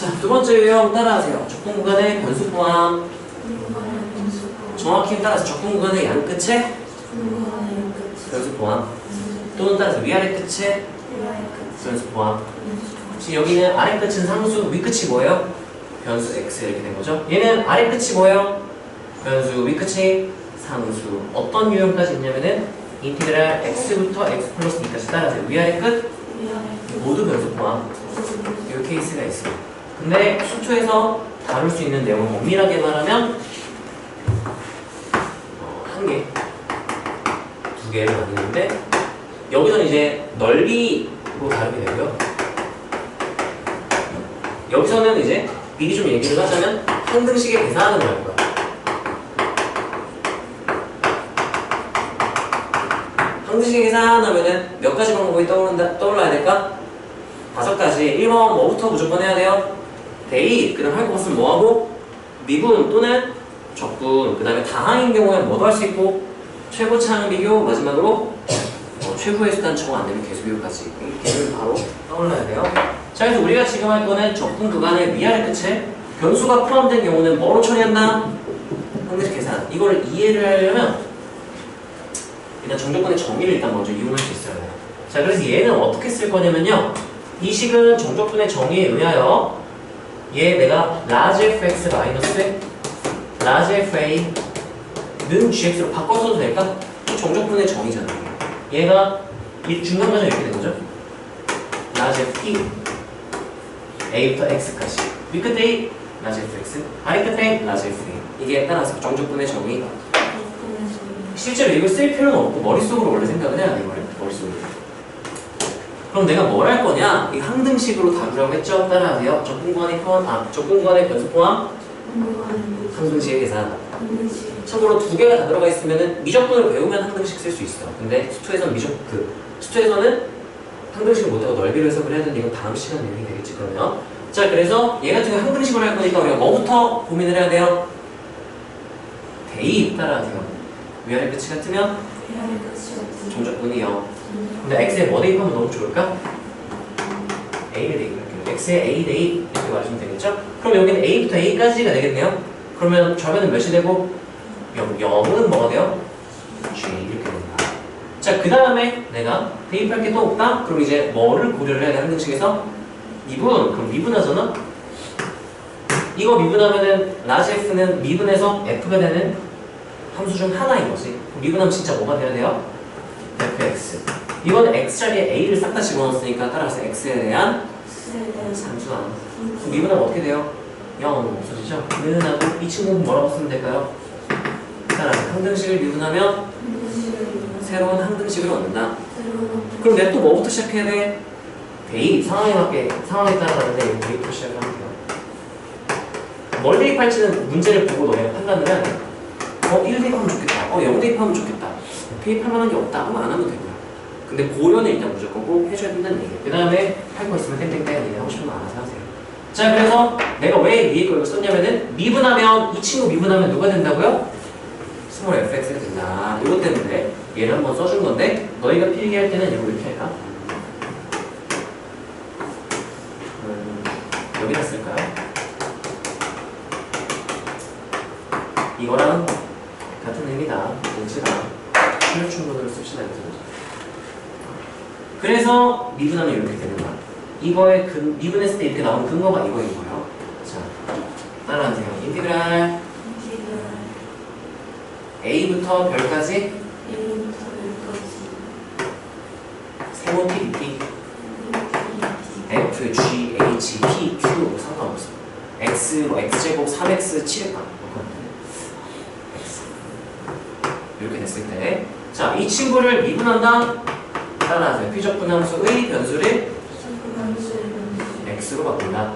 자, 두 번째 유형 따라하세요. 적분 구간의 변수 포함. 정확히 따라서 적분 구간의 양 끝에 변수 포함. 또는 따라서 위아래 끝에 변수 포함. 지금 여기는 아래 끝은 상수, 위 끝이 뭐예요? 변수 x 이렇게 된 거죠. 얘는 아래 끝이 뭐예요? 변수, 위 끝이 상수. 어떤 유형까지 있냐면은 인티그랄 x부터 x 플러스 2까지 따라서 위아래 끝 모두 변수 포함. 이 케이스가 있어요. 근데 수초에서 다룰 수 있는 내용을 엄밀하게 말하면 어, 한 개, 두 개를 만드는데 여기서는 이제 넓이로 다르게 되고요. 여기서는 이제 미리 좀 얘기를 하자면 항등식의 계산하는 거예요. 항등식의 계산하면은 몇 가지 방법이 떠오른다, 떠올라야 될까? 다섯 가지. 1번 뭐부터 무조건 해야 돼요? 대입. 그 다음 할거 없으면 뭐하고? 미분 또는 적분. 그 다음에 다항인 경우에 뭐도 할 수 있고 최고차항 비교 마지막으로 어, 최후의 수단 정 안 되면 계수 비교까지. 이 개념이 바로 떠올라야 돼요. 자, 그래서 우리가 지금 할 거는 적분 구간의 위아래 끝에 변수가 포함된 경우는 뭐로 처리한다? 항등식 계산. 이걸 이해를 하려면 일단 정적분의 정의를 일단 먼저 이용할 수 있어야 돼요. 자, 그래서 얘는 어떻게 쓸 거냐면요. 이 식은 정적분의 정의에 의하여 얘 내가 large fx 마이너스 large fa는 gx로 바꿔서도 될까? 이 정적분의 정의잖아. 얘가 이 중간 과정이 이렇게 된 거죠. large f a부터 x까지 위 끝에 a large fx 아래 끝에 large fa 이게 따라서 정적분의 정의 실제로 이걸 쓸 필요는 없고 머릿속으로 원래 생각을 해야 돼 머릿속으로 그럼 내가 뭘 할 거냐? 이 항등식으로 다루려고 했죠? 따라하세요. 적분관의 포함 아 적분관의 변수 포함? 항등식의 계산. 참고로 두 개가 다 들어가 있으면은 미적분을 외우면 항등식 쓸 수 있어. 근데 수투에서는 미적 그 수투에서는 항등식을 못하고 넓이를 해석을 해야 되는데 이건 다음 시간 내용이 되겠지 그러면. 자 그래서 얘 같은 경우 항등식으로 할 거니까 우리가 뭐부터 고민을 해야 돼요? 대입 따라하세요. 위아래 끝이 같으면 종적분이 0 근데 x에 뭐 대입하면 너무 좋을까? a를 대입할게요 x에 a 대입 이렇게 말하시면 되겠죠? 그럼 여기는 a부터 a까지가 되겠네요 그러면 좌변은 몇이 되고 0, 0은 뭐가 돼요? g 이렇게 된다 자 그 다음에 내가 대입할 게 또 없다? 그럼 이제 뭐를 고려를 해야 돼 항등식에서? 미분 그럼 미분하잖아? 이거 미분하면은 라지 f는 미분해서 f가 되는 함수 중 하나인 거지. 미분하면 진짜 뭐가 돼야 돼요? fx. 이건 x자리에 a를 싹 다 집어넣었으니까 따라서 x에 대한 상수함. 그럼 미분하면 어떻게 돼요? 0 없어지죠? 미분하고 이 친구는 뭐라고 쓰면 될까요? 따라서 항등식을 미분하면 새로운 항등식을 얻는다. 그럼 내가 또 뭐부터 시작해야 돼? 대입. 상황에 맞게, 상황에 따라 다른데 대입부터 시작을 하면 돼요. 뭘 대입할지는 문제를 보고 너네가 판단을 해야 돼. 어, 1 대입하면 좋겠다. 어, 0 대입하면 좋겠다. 대입할 만한 게 없다. 하면 안 하면 되고요. 근데 고려는 일단 무조건 꼭 해줘야 된다는 얘기예요. 그 다음에 할 거 있으면 땡땡땡 니네 하고 싶은 거 알아서 하세요. 자, 그래서 내가 왜 위에 걸 썼냐면은 미분하면 이 친구 미분하면 누가 된다고요? 스몰 fx가 된다. 이것 때문에 얘를 한번 써준 건데 너희가 필기할 때는 이거 이렇게 해라. 음, 여기다 쓸까요? 이거랑 같은 의미다. 동시다. 출력 충분으로 씁시다. 이렇게. 그래서 미분하면 이렇게 되는 거야. 이거의 근, 미분했을 때 이렇게 나온 근거가 이거인 거예요. 자, 따라하세요. 인티그랄 A부터 별까지 세모 P, P, F, G, H, P, Q 상관없어. X, 뭐 X제곱 3X 7획 X 이렇게 됐을 때, 자, 이 친구를 미분한다. 따라하세요. 피적분 함수의 변수를 X로 바꾼다.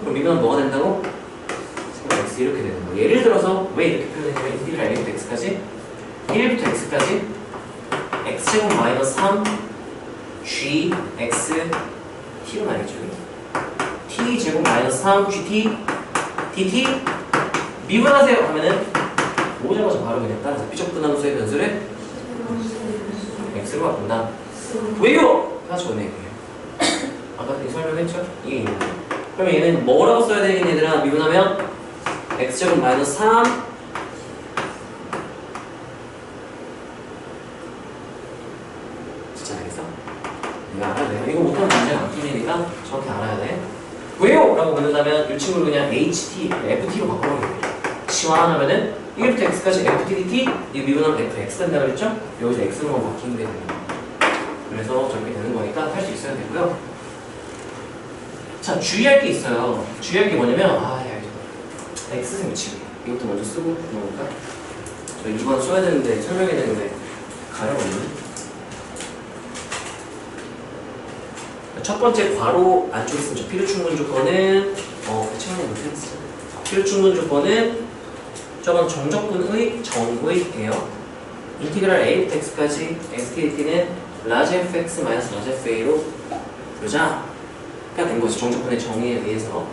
그럼 미분하면 뭐가 된다고? X 이렇게 되는 거. 예를 들어서 왜 이렇게 표현했냐면 1을 1부터 X까지 1부터 X까지 X제곱 마이너스 3 G X T로 나뉘죠. T 제곱 마이너스 3 GT DT 미분하세요 하면은 오자마자 바로 그냥 따라서 비적분 함수의 변수를 X로 바꾼다. 왜요? 다시 오네 이게. 아까 이 설명했죠? 이게 있는 거예요. 그러면 얘는 뭐라고 써야 되는 얘들아 미분하면 x제곱 마이너스 3 진짜 알겠어? 이거 알아야 돼 이거 못하면 문제가 안 풀리니까 정확히 알아야 돼 왜요? 라고 묻는다면 이 친구를 그냥 HT, FT로 바꿔버리면 돼 시환하면은 1부터 x까지 FTDT 이 미분하면 FX 된다 그랬죠? 여기서 x로만 바뀌는 게 되는 거야 그래서 저렇게 되는 거니까 할 수 있어야 되고요. 자 주의할 게 있어요. 주의할 게 뭐냐면 아 야 이거 x승 미치기 이것도 먼저 쓰고 넘어갈까? 저 2번 써야 되는데 설명해야 되는데 가려버리네 첫 번째 괄호 안쪽에 있으면 저 필요 충분 조건은 어 그치만 못했어. 필요 충분 조건은 저건 정적분의 정의예요. 인티그랄 a부터 x까지 xkt는 라지 fx 마이너스 라지 fa로 그러자 그냥 된 거지 정적분의 정의에 의해서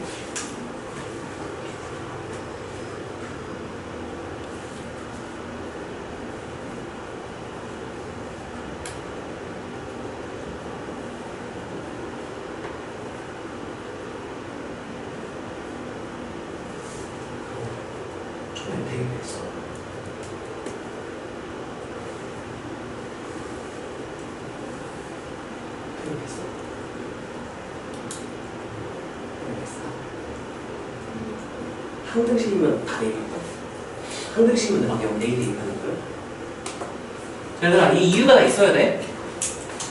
처음에 되게 했어 되게 했어 되게 했어 한 등씩이면 다 내일까? 한 등씩이면 내밖에 없 내일 대입하는 거야? 자, 얘들아 이 이유가 다 있어야 돼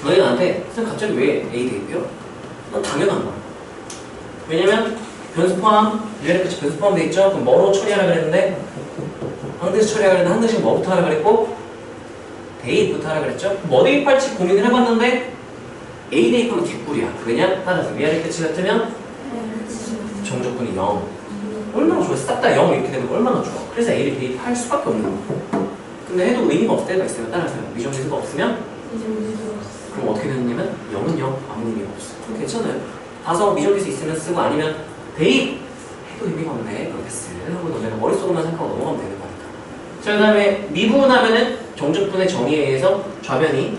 너희 나한테 선생님 갑자기 왜 A 대입해요? 넌 당연한 거야 왜냐면 변수 포함 유연의 끝이 변수 포함돼 있죠? 그럼 뭐로 처리하라 그랬는데 항등식 처리하라 그랬는데 항등식 뭐부터 하라 그랬고 대입부터 하라 그랬죠? 뭐 대입할지 고민을 해봤는데 A 대입하면 개꿀이야 왜냐? 따라서 위아래 끝이 같으면 정적분이 0 얼마나 좋아? 싹 다 0 이렇게 되면 얼마나 좋아? 그래서 A를 대입할 수밖에 없는 거야. 근데 해도 의미가 없을 때가 있어요. 따라서요 미정지수가 없으면? 그럼 어떻게 되느냐면 0은 0 아무 의미가 없어. 그럼 괜찮아요. 다섯 미정지수 있으면 쓰고 아니면 대입 해도 의미가 없네. 됐어 하고 너네가 머릿속으로만 생각하고 넘어가면 되는 거니까. 자 그 다음에 미분하면은 정적분의 정의에 의해서 좌변이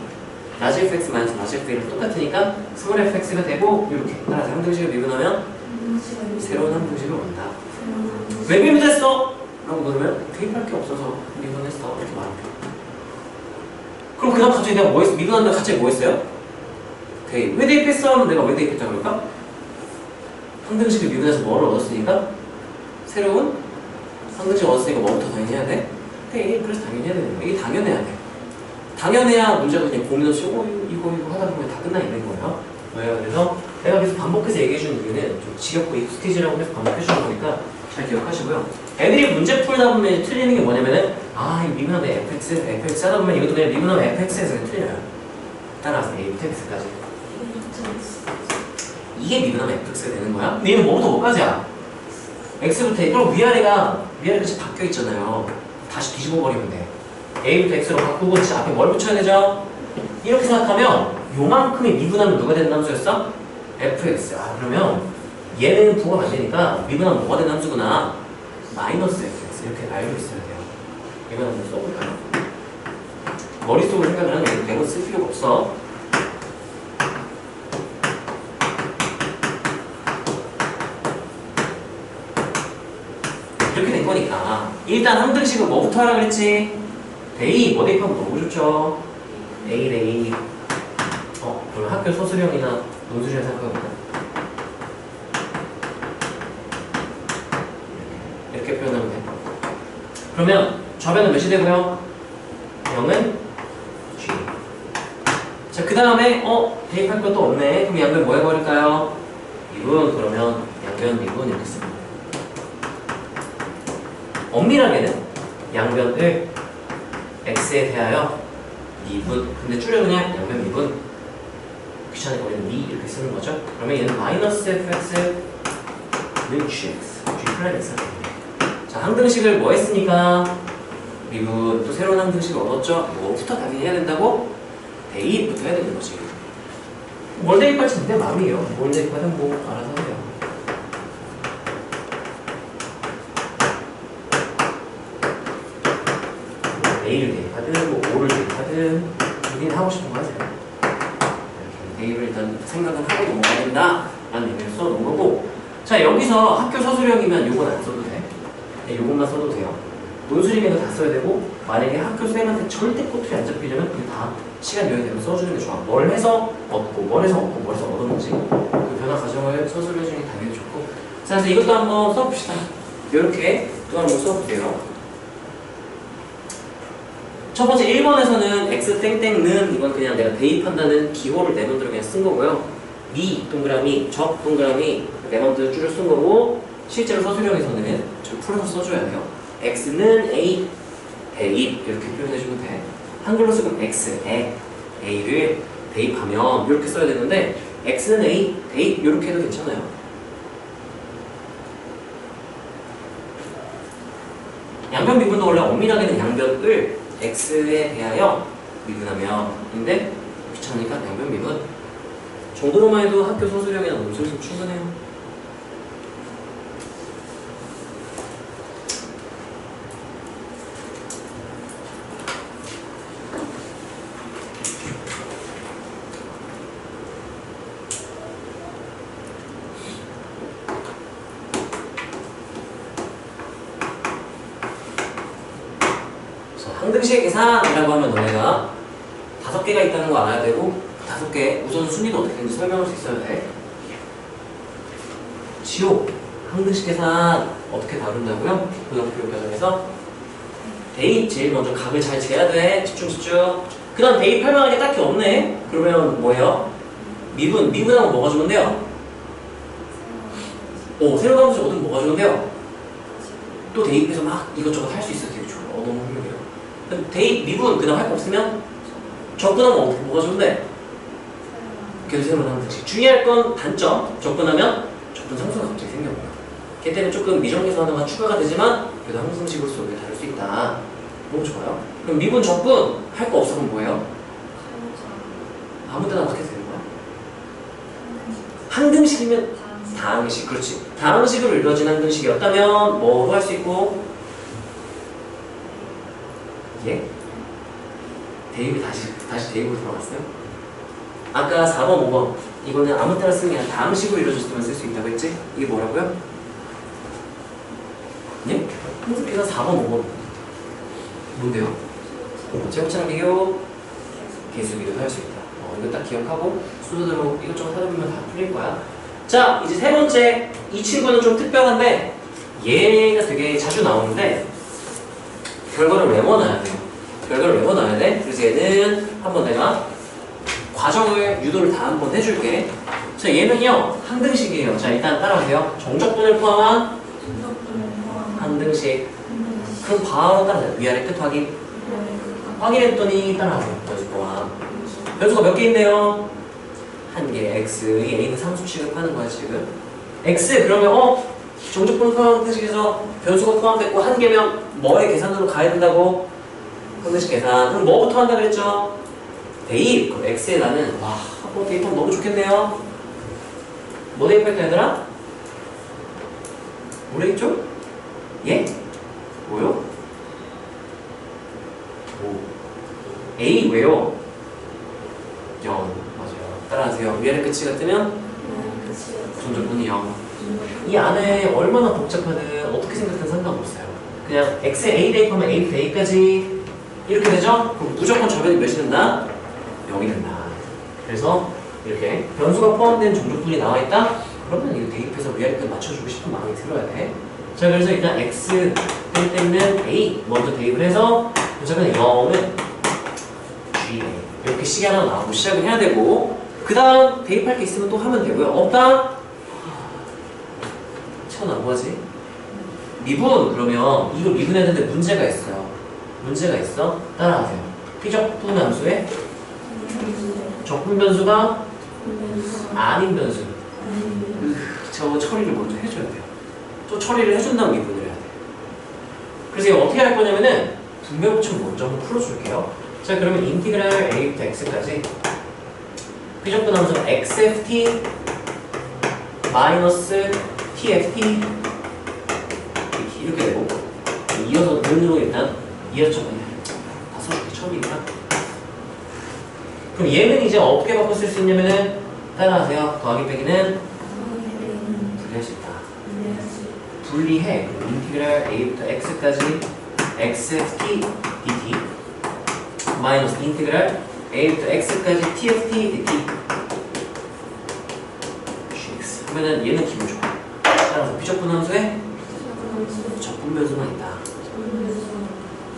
라지 fx 마이너스 라지 fx랑 똑같으니까 스몰 fx가 되고 이렇게. 따라서 항등식을 미분하면 새로운 항등식을 온다 왜 미분했어? 라고 물으면 대입할 게 없어서 미분했어 이렇게 돼 그럼 그 다음 갑자기 내가 뭐 했어? 미분하는데 갑자기 뭐 했어요? 대입 왜 대입했어? 하면 내가 왜 대입했다 그럴까? 항등식을 미분해서 뭐를 얻었으니까 새로운 항등식 얻었으니까 뭐부터 당연히 해야 돼? 대입 그래서 당연히 해야 되는 거야 이게 당연해야 돼 당연해야 문제가 그냥 고민 없이 어 이거 이거 하다 보면 다 끝나 있는 거예요 왜요? 그래서 내가 계속 반복해서 얘기해 주는 이유는 좀 지겹고 익숙해지라고 해서 반복해 주는 거니까 잘 기억하시고요 애들이 문제 풀다 보면 틀리는 게 뭐냐면은 아, 이 미분하면 fx, fx 하다 보면 이것도 그냥 미분하면 fx에서 그냥 틀려요. 따라서 a부터 x까지. 이게 미분하면 fx가 되는 거야? 얘는 뭐부터 뭐까지야? x부터 a. 그럼 위아래가 위아래 끝이 바뀌어 있잖아요. 다시 뒤집어 버리면 돼. a부터 x로 바꾸고 진짜 앞에 뭘 붙여야 되죠? 이렇게 생각하면 요만큼이 미분하면 누가 되는 함수였어? fx. 아, 그러면 얘는 부호가 안 되니까 미분하면 뭐가 되는 함수구나? 마이너스 fx. 이렇게 알고 있어야 돼요. 이건 한번 써볼까요? 머릿속으로 생각을 하면 대본 쓸 필요가 없어. 이렇게 된 거니까 일단 항등식은 뭐부터 하라 그랬지? 대입, 뭐 대입하면 너무 좋죠? A, A. 어, 그럼 학교 소수령이나 논술이라 생각해볼까? 이렇게, 이렇게 표현하면 돼. 그러면 좌변은 몇이 되고요? 0은 G. 자, 그 다음에, 어, 대입할 것도 없네. 그럼 양변 뭐 해버릴까요? 미분, 그러면 양변 미분 이렇게 씁니다. 엄밀하게는 양변을 x에 대하여 미분, 근데 줄여 그냥 양변 미분. 귀찮으니까 우리는 미 이렇게 쓰는 거죠. 그러면 얘는 마이너스 fx 는 gx, g x가 됩니다. 자, 항등식을 뭐 했으니까? 미분 또 새로운 항등식을 얻었죠? 뭐부터 당연히 해야 된다고? 대입부터 해야 되는 거지. 뭘 대입할지 내 마음이에요. 뭘 대입하든 뭐 알아서 하세요. A를 대입하든 뭐 O를 대입하든 본인 하고 싶은 거 하세요. 이렇게 일단 생각은 하고 넘어가야 된다 라는 의미로 써놓은 거고 자 여기서 학교 서술형이면 요건 안 써도 돼. 네, 요것만 써도 돼요. 논술이면 다 써야 되고 만약에 학교 쌤한테 절대 꼬투리 안 잡히려면 그게 다 시간 여유 되면 써주는 게 좋아. 뭘 해서 얻고 뭘 해서 얻고 뭘 해서 얻었는지 그 변화 과정을 서술해 주는 게 당연히 좋고 자 그래서 이것도 한번 써봅시다. 이렇게 또 한번 써볼게요. 첫 번째 1번에서는 x 땡땡는 이건 그냥 내가 대입한다는 기호를 내 맘대로 그냥 쓴 거고요. 미 동그라미 적 동그라미 내 맘대로 줄여 쓴 거고 실제로 서술형에서는 저 풀어서 써줘야 돼요. x는 a 대입 이렇게 표현해주면 돼. 한글로 쓰면 x에 a를 대입하면 이렇게 써야 되는데 x는 a 대입 이렇게 해도 괜찮아요. 양변 미분도 원래 엄밀하게는 양변을 x에 대하여 미분하면 인데 귀찮으니까 양변 미분 정도로만 해도 학교 서술형이나 논술에서 충분해요. 항등식 계산이라고 하면 너네가 다섯 개가 있다는 거 알아야 되고 그 다섯 개 우선 순위도 어떻게 되는지 설명할 수 있어야 돼. 지호 항등식 계산 어떻게 다룬다고요? 고등학교 교육 과정에서 대입 제일 먼저 각을 잘 재야 돼. 집중 집중. 그다음 대입할 만한 게 딱히 없네. 그러면 뭐예요? 미분 미분하면 뭐가 주면 돼요? 오 새로 나온 수 얻으면 뭐가 주면 돼요? 또 대입해서 막 이것저것 할 수 있어 되게 좋아요. 그럼 대입 미분 그다음 할 거 없으면 접근하면 어떻게 뭐가 좋은데? 계속 나오는 식 중요할 건 단점 접근하면 접근 상수가 갑자기 생겨요. 걔 때문에 조금 미정계산 하나가 추가가 되지만 그래도 항승식으로서 우리가 다룰 수 있다. 너무 좋아요. 그럼 미분 접근 할 거 없으면 뭐예요? 아무 데나 어떻게 되는 거야? 항등식이면 다항식 그렇지. 다항식으로 이루어진 항등식이었다면 뭐로 할수 있고 예? 대입이 다시 다시 대입으로 돌아갔어요? 아까 4번, 5번 이거는 아무 때나 쓰는 게 아니라 다항식으로 이루어졌을 때만 쓸 수 있다고 했지? 이게 뭐라고요? 예? 항등식계산 4번, 5번 뭔데요? 제곱차랑 비교 개수비도 할 수 있다. 어, 이거 딱 기억하고 순서대로 이것저것 하다 보면 다 풀릴 거야. 자, 이제 세 번째 이 친구는 좀 특별한데 얘가 되게 자주 나오는데 결과를 외워놔야 돼요. 결과를 외워놔야 돼. 그래서 얘는 한번 내가 과정을 유도를 다 한번 해줄게. 자, 얘는요 항등식이에요. 자, 일단 따라오세요. 정적분을 포함한 항등식. 그럼 바로 따라가요. 위아래 끝 확인. 확인했더니 따라가세요. 변수 포함. 변수가 몇 개 있네요? 한 개. x. 이 a는 상수 취급하는 거야 지금. x 그러면 어? 정적분 포함 항등식에서 변수가 포함됐고 한 개면 뭐의 계산으로 가야 된다고? 항등식 계산. 그럼 뭐부터 한다 그랬죠? 대입. 그럼 x에 나는 와, 뭐 대입하면 너무 좋겠네요. 뭐 대입할까 얘들아? 모르겠죠? 예? 뭐요? 오. A 왜요? 0 맞아요. 따라하세요. 위아래 끝이 같으면 전적분이 0. 이 안에 얼마나 복잡하든 어떻게 생각하든 상관없어요. 그냥 x에 a 대입하면 a 대입까지 이렇게 되죠? 그럼 무조건 저변이 몇이 된다? 0이 된다. 그래서 이렇게 변수가 포함된 종족분이 나와 있다? 그러면 이거 대입해서 위아래 끝 맞춰주고 싶은 마음이 들어야 돼. 자 그래서 일단 x 땡땡은 a 먼저 대입을 해서 무조건 0은 g 이렇게 식이 하나 나오고 시작을 해야 되고 그 다음 대입할 게 있으면 또 하면 되고요. 없다? 천안 뭐지? 미분 그러면 이거 미분했는데 문제가 있어요. 문제가 있어? 따라하세요. 피적분 함수에 적분 변수가 아닌 변수. 으, 저거 처리를 먼저 해줘야 돼요. 또 처리를 해준 다음 미분을 해야 돼. 그래서 이거 어떻게 할 거냐면은 분배법칙 먼저 한번 풀어줄게요. 자 그러면 인티그랄 a부터 x까지 피적분 함수 xft 마이너스 tft 이렇게, 되고 이어서 는으로 일단 이어서 다 써줄게 처음이니까 그럼 얘는 이제 어떻게 바꿔 쓸 수 있냐면은 따라하세요 더하기 빼기는 두개 수 있다. 분리해. 인티그랄 a부터 x까지 xft dt 마이너스 인티그랄 a부터 x까지 tft dt gx 그러면은 얘는 기분 좋아. 따라서 비적분 함수에 적분 변수만 있다.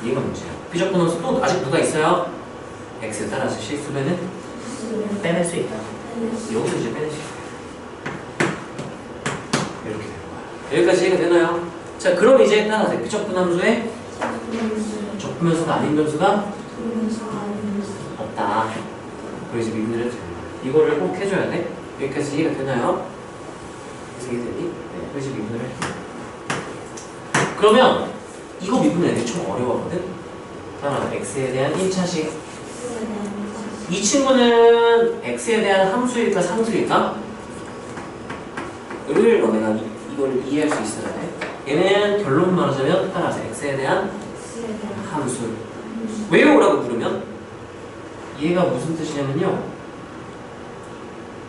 얘가 문제야. 비적분 함수 또 아직 누가 있어요? x에 따라서 실수면은 빼낼 수 있다. 여기서 이제 빼낼 수 있다. 이렇게 되는 거야. 여기까지 이해가 되나요? 자, 그럼 이제 따라서 비적분 함수에 적분 변수가 아닌 변수가 없다. 그리고 이제 거야. 이거를 꼭 해줘야 돼. 여기까지 이해가 되나요? 이해되니? 네, 그래서 해. 그러면 이거 미분은 애들이 좀 어려워하거든? 따라 x에 대한 1차식 이 친구는 x에 대한 함수일까 상수일까? 을 너네가 이- 이걸 이해할 수 있어야 돼. 얘는 결론 말하자면 따라서 x에 대한 함수. 왜요? 라고 부르면 얘가 무슨 뜻이냐면요.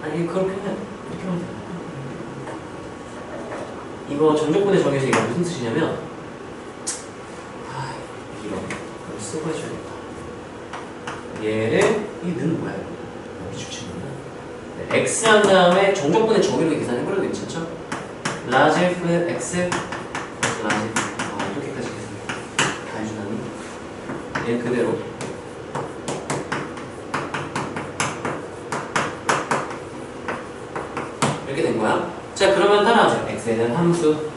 아니 그렇게 하면 이렇게 하면 돼. 이거 전적분의 정에서 이게 무슨 뜻이냐면 아 이런 걸 쓰고 해줘야겠다. 얘를 이 는 뭐야? 여기 주치는 네, x 한 다음에 정적분의 정의로 계산해버려도 괜찮죠? 라지 f x 라지 어, 이렇게까지 계산 다 해주다니 얘 그대로. 이렇게 된 거야? 자 그러면 따라하죠. x에 대한 함수.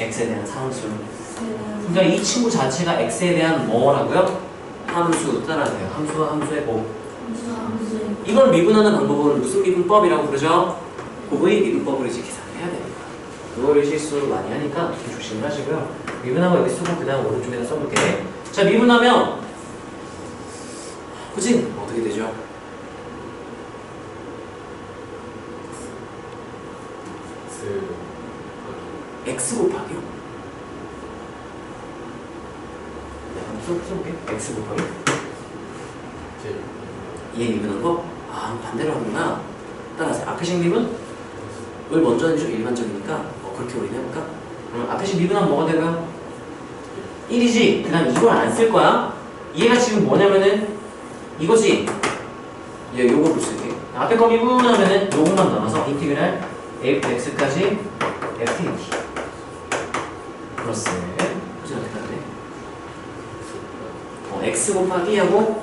x에 대한 상수 그러니까 이 친구 자체가 x에 대한 뭐라고요? 함수 따라하세요 함수와 함수의 뭐 이걸 미분하는 방법은 무슨 미분법이라고 부르죠? 곱의 미분법으로 이제 계산을 해야 됩니다. 그거를 실수를 많이 하니까 좀 조심을 하시고요. 미분하고 여기 쓰고 그 다음 오른쪽에다 써볼게. 자 미분하면 그치? 어떻게 되죠? x 곱하기요. 네, 한번 써- 써볼게. x 곱하기. 얘 미분한 거? 아 반대로 하는구나. 따라서 앞에 식 미분? 을 먼저 하는 게좀 일반적이니까 어, 그렇게 우리 해볼까? 그럼 앞에 식 미분하면 뭐가 되고요? 1이지. 그 다음 이걸 안 쓸 거야. 얘가 지금 뭐냐면은 이거지. 얘 요거 볼수 있게. 앞에 거 미분하면은 요것만 남아서 인티그랄 a부터 x까지 ft 플러스 그지 어떻게 하네? 어, x 곱하기 하고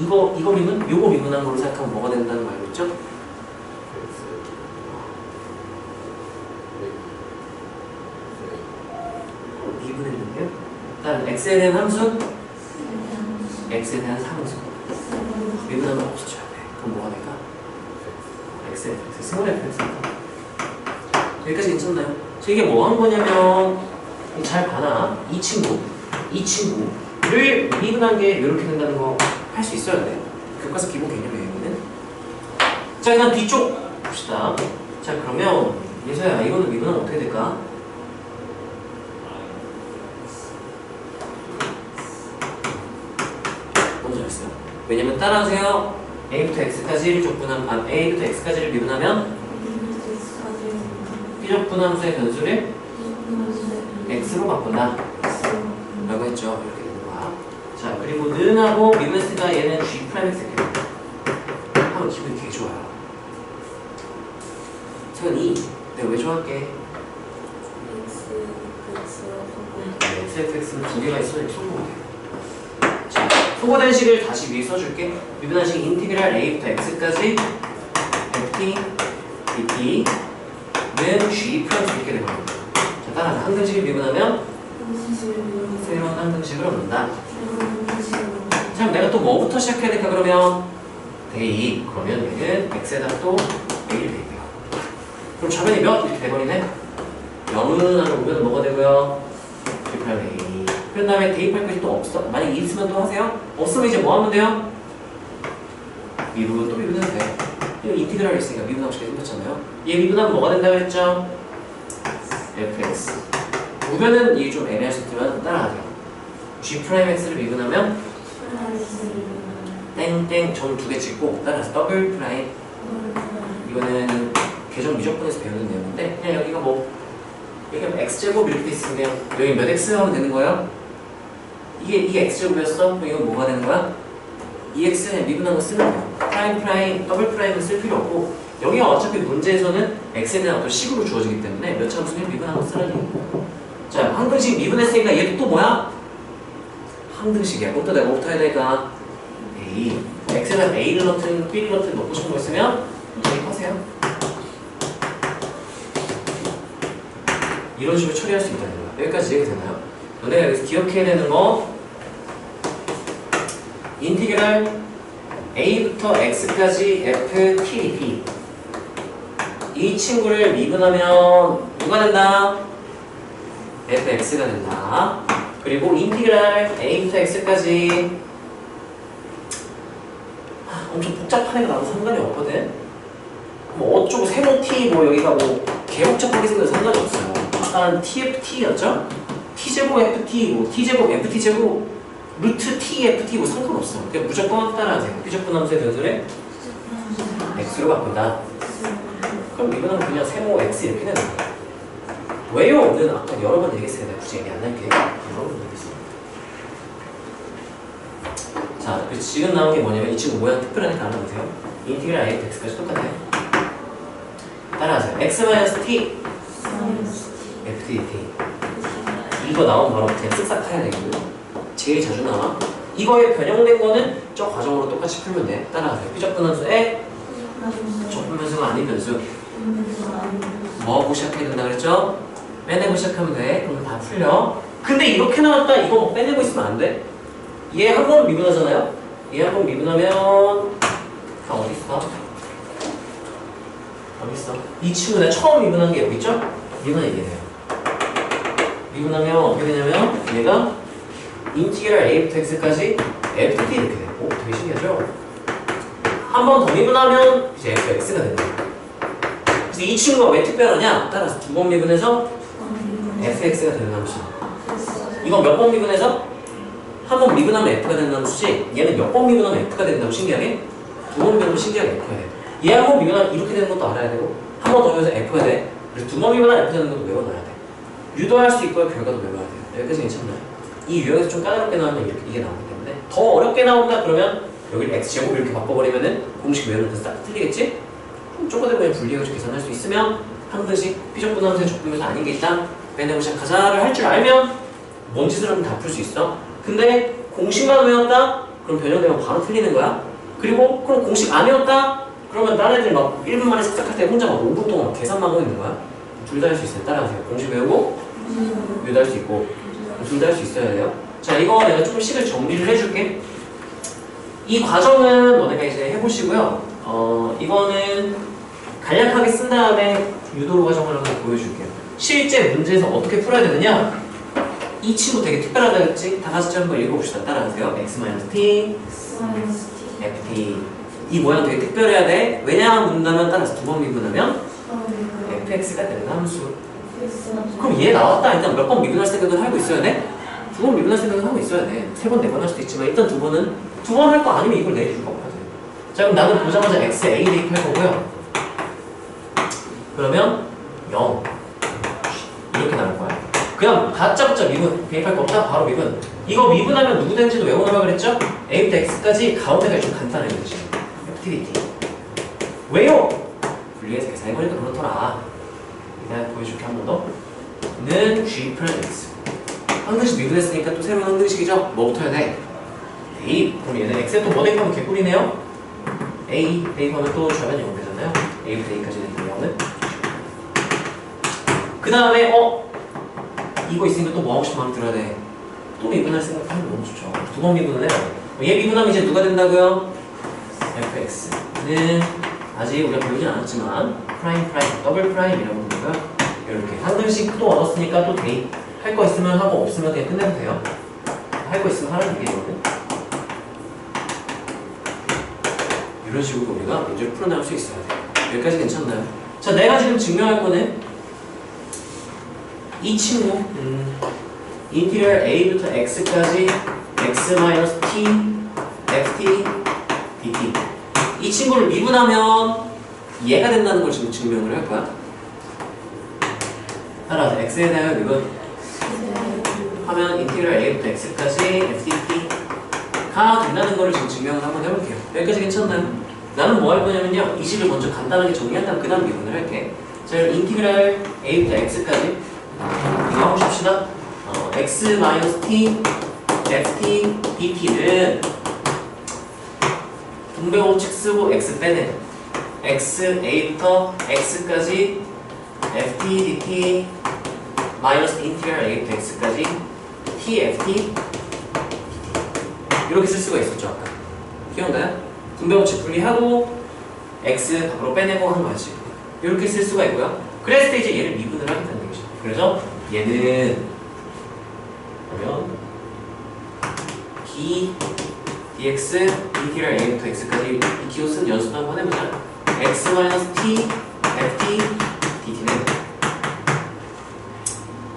이거 이거 미분 요거 미분한 걸로 생각하면 뭐가 된다는 거 알고 있죠? 미분했는데요. 일단 x에 대한 함수, x에 대한 상수. 미분하면 없어져야 돼. 그럼 뭐가 될까? x에 대한 스몰 fx. 여기까지 괜찮나요? 이게 뭐 한 거냐면 잘 봐라. 이 친구, 이 친구를 미분한 게 이렇게 된다는 거 할 수 있어야 돼. 교과서 기본 개념이에요, 이거는. 자, 그다음 뒤쪽 봅시다. 자, 그러면 예서야, 이거는 미분하면 어떻게 될까? 너무 잘했어요. 왜냐면 따라하세요. a부터 x까지를 족분한 반 a부터 x까지를 미분하면 피적분함수의 변수를 x로 바꾼다. 했죠. 이렇게 되는 거야. 자, 그리고 는하고 미분스가 얘는 g 프라임 x 하면 기분이 되게 좋아요. 세연이 내가 왜 좋아할게? XFX는 두 개가 있어야 돼. 자, 소거된 식을 다시 위에 써줄게. 미분한 식 인티그랄 a부터 x까지 ft dt는 g 플러스 이렇게 되거든요. 자, 따라서 한 등식을 미분하면 새로운 한 등 식을 얻는다. 자, 그럼 내가 또 뭐부터 시작해야 될까 그러면 대입. 그러면 얘는 x에다 또 a를 대입해요. 그럼 좌변이 몇? 이렇게 돼버리네. 0은 하나 오면 뭐가 되고요? 대입할 A. 그 다음에 대입할 것이 또 없어. 만약 이 있으면 또 하세요. 없으면 이제 뭐 하면 돼요? 미분 또 미분해도 돼. 이거 인티그랄 있으니까 미분하고 싶게 생겼잖아요. 얘 미분하면 뭐가 된다고 했죠? fx. 우변은 이게 좀 애매할 수 있지만 따라가세요. g 프라임 x를 미분하면 땡땡 점 두 개 찍고 따라서 더블 프라임 이거는 계정 미적분에서 배우는 내용인데 그냥 여기가 뭐뭐 x제곱 이렇게 돼 있으면 여기 몇 x 하면 되는 거예요? 이게 이게 x제곱이었어? 그럼 이건 뭐가 되는 거야? 2x는 미분한 거 쓰면 돼요. 프라임 프라임 더블 프라임은 쓸 필요 없고 여기가 어차피 문제에서는 x에 대한 어떤 식으로 주어지기 때문에 몇 참수는 미분한 거 쓰라는 얘기예요. 자, 항등식 미분했으니까 얘도 또 뭐야? 항등식이야. 그것도 내가 뭐부터 해야 되니까 a x에다 a를 넣든 b를 넣든 넣고 싶은 거 있으면 대입하세요. 이런 식으로 처리할 수 있다는 거야. 여기까지 이해되나요? 너네가 여기서 기억해야 되는 거 인티그랄 a부터 x까지 f t b 이 친구를 미분하면 누가 된다? Fx가 된다. 그리고 인티그랄 a부터 x까지 하, 엄청 복잡한 애가 나도 상관이 없거든. 뭐 어쩌고 세모 t 뭐 여기가 뭐 개복잡하게 생겨도 상관이 없어요. 아까는 tft였죠? t제곱 ft 뭐 t제곱 ft 제곱 루트 tft 뭐 상관없어. 그냥 무조건 따라하세요. 비적분 함수의 변수를 x로 바꾼다. 그럼 이거는 그냥 세모 x 이렇게 되는 거야. 왜요?는 아까 여러 번 얘기했어요. 내가 굳이 얘기 안 할게. 여러 번 얘기했어. 자, 지금 나온 게 뭐냐면 이 친구 모양 특별하니까 알아보세요. 인티그랄 a x까지 똑같아요. 따라하세요. x-t fdt 이거 나오면 바로 그냥 쓱싹 타야 되고요. 제일 자주 나와. 이거에 변형된 거는 저 과정으로 똑같이 풀면 돼. 따라하세요. 삐적분 함수에 적분 변수가 아닌 변수. 뭐하고 시작해야 된다 그랬죠? 빼내고 시작하면 돼. 그럼 다 풀려. 근데 이렇게 나왔다. 이거 뭐 빼내고 있으면 안 돼. 얘 한 번 미분하잖아요. 얘 한 번 미분하면 다 어디 있어? 어디 있어? 이 친구 내가 처음 미분한 게 여기 있죠? 미분하 이게 돼요. 미분하면 어떻게 되냐면 얘가 인티그랄 a부터 x까지 ft 이렇게 돼요. 오, 되게 신기하죠? 한 번 더 미분하면 이제 fx가 된다. 그래서 이 친구가 왜 특별하냐? 따라서 두 번 미분해서 fx가 되는 함수. 이건 몇 번 미분해서? 한 번 미분하면 f가 되는 함수지 얘는 몇 번 미분하면 f가 된다고 신기하게? 두 번 미분하면 신기하게 f가 돼. 얘 한 번 미분하면 이렇게 되는 것도 알아야 되고 한 번더 미분해서 f가 돼. 그래서 두 번 미분하면 f 되는 것도 외워놔야 돼. 유도할 수 있고요 결과도 외워야 돼요. 여기까지 괜찮나요? 이 유형에서 좀 까다롭게 나오면 이렇게, 이게 나오기 때문에 더 어렵게 나온다 그러면 여기를 x제곱 이렇게 바꿔버리면은 공식 외우는 딱 틀리겠지? 그럼 쪼그대로 그냥 분리해가지고 계산할 수 있으면 항등식 비적분함수의 적분면서 아닌 게 있다 빼내고 시작하자를 할 줄 알면 뭔 짓을 하면 다 풀 수 있어 근데 공식만 외웠다? 그럼 변형되면 바로 틀리는 거야 그리고 그럼 공식 안 외웠다? 그러면 다른 애들 막 1분 만에 습작할 때 혼자 막 5분 동안 막 계산만 하고 있는 거야 둘 다 할 수 있어요 따라하세요 공식 외우고 외우도 할 수 있고 둘 다 할 수 있어야 돼요 자 이거 내가 조금 식을 정리를 해줄게 이 과정은 너네가 이제 해보시고요. 어, 이거는 간략하게 쓴 다음에 유도로 과정을 한번 보여줄게요. 실제 문제에서 어떻게 풀어야 되느냐? 이 친구 되게 특별하다 했지? 다 같이 한번 읽어봅시다. 따라하세요. x-t, ft. 이 모양 되게 특별해야 돼. 왜냐 묻는다면 따라서 두 번 미분하면 fx가 되는 함수. 그럼 얘 나왔다. 일단 몇 번 미분할 생각은 하고 있어야 돼? 두 번 미분할 생각은 하고 있어야 돼. 세 번, 네 번 할 수도 있지만 일단 두 번은 두 번 할 거 아니면 이걸 내줄 거 같아요. 자 그럼 나는 보자마자 x a 대입할 거고요. 그러면 0 이렇게 나올 거야. 그냥 다짜고짜 미분 대입할 거 없다 바로 미분. 이거 미분하면 누구 되는지도 외워놓으라 그랬죠? a부터 x까지 가운데가 좀 간단해요 지금. FTDT. 왜요? 분리해서 계산해보니까 그렇더라. 내가 보여줄게 한 번 더. 는 g 플러스 x. 항등식 미분했으니까 또 새로운 항등식이죠? 뭐부터 해야 돼? 대입. 그럼 얘는 x에 또뭐 대입하면 개꿀이네요? a 대입하면 또 좌변이 0 되잖아요? a부터 a까지 되는 0은 그 다음에 어? 이거 있으니까 또 뭐 하고 싶으면 들어야 돼? 또 미분할 생각하면 너무 좋죠. 두 번 미분을 해요. 얘 미분하면 이제 누가 된다고요? fx는 아직 우리가 배우진 않았지만 프라임 프라임 더블 프라임이라고 부르고요. 이렇게 항등식 또 얻었으니까 또 대입 할 거 있으면 하고 없으면 그냥 끝내면 돼요. 할 거 있으면 하는 게 이거는. 이런 식으로 우리가 문제를 풀어나갈 수 있어야 돼요. 여기까지 괜찮나요? 자, 내가 지금 증명할 거는 이 친구 음, 인티리얼 a부터 x까지 x-t ft dt 이 친구를 미분하면 얘가 된다는 걸 지금 증명을 할 거야. 따라서 x에 대한 이건 하면 인티그랄 a부터 x까지 fdt가 된다는 걸 지금 증명을 한번 해볼게요. 여기까지 괜찮나요? 나는 뭐 할 거냐면요. 이 식을 먼저 간단하게 정리한 다음 그 다음 미분을 할게. 자, 인티그랄 a부터 x까지 이거 싶시다. 어, x t ft dt는 분배원칙 쓰고 x 빼내. X a부터 x까지 ft dt 마이너스 인티그랄 a부터 x까지 t ft 이렇게 쓸 수가 있었죠 아까. 기억나요? 분배원칙 분리하고 x 밖으로 빼내고 하는 거지. 이렇게 쓸 수가 있고요. 때 이제 얘를 미분을 하겠다는 얘기죠 그래서 얘는 그러면 b dx dt를 a부터 x까지 이 기호쓴 연습도 한번 해보자 x t ft dt는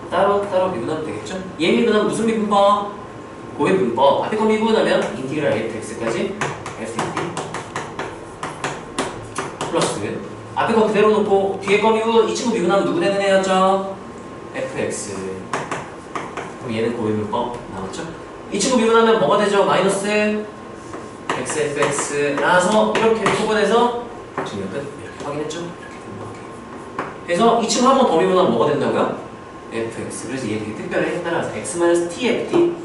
따로 따로 미분하면 되겠죠? 얘 미분하면 무슨 미분법? 고의 분법 앞에 거 미분하면 인티그랄 a부터 x까지 ft 플러스 앞에 거 그대로 놓고 뒤에 거 미분 이 친구 미분하면 누구 되는 애였죠? Fx 그럼 얘는 고의분법 나왔죠? 이 친구 미분하면 뭐가 되죠? 마이너스 xfx 라서 이렇게 구분해서 지금 끝 이렇게 확인했죠? 이렇게. 그래서 이 친구 한 번 더 미분하면 뭐가 된다고요? fx 그래서 얘 되게 특별해 따라서 x-tft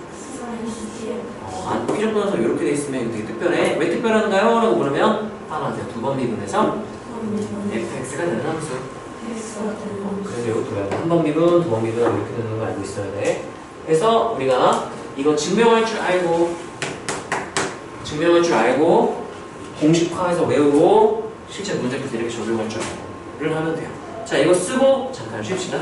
어, 안 필요분해서 이렇게 돼 있으면 되게 특별해 왜 특별한가요? 라고 물으면 따라서 두번 미분해서 fx가 되는 함수 그래서 이거 둬야 돼. 한번 미분, 두 번 미분 이렇게 되는 걸 알고 있어야 돼. 그래서 우리가 이거 증명할 줄 알고 증명할 줄 알고 공식화해서 외우고 실제 문제풀 때 이렇게 적용할 줄 알고를 하면 돼요. 자 이거 쓰고 잠깐 쉽시다.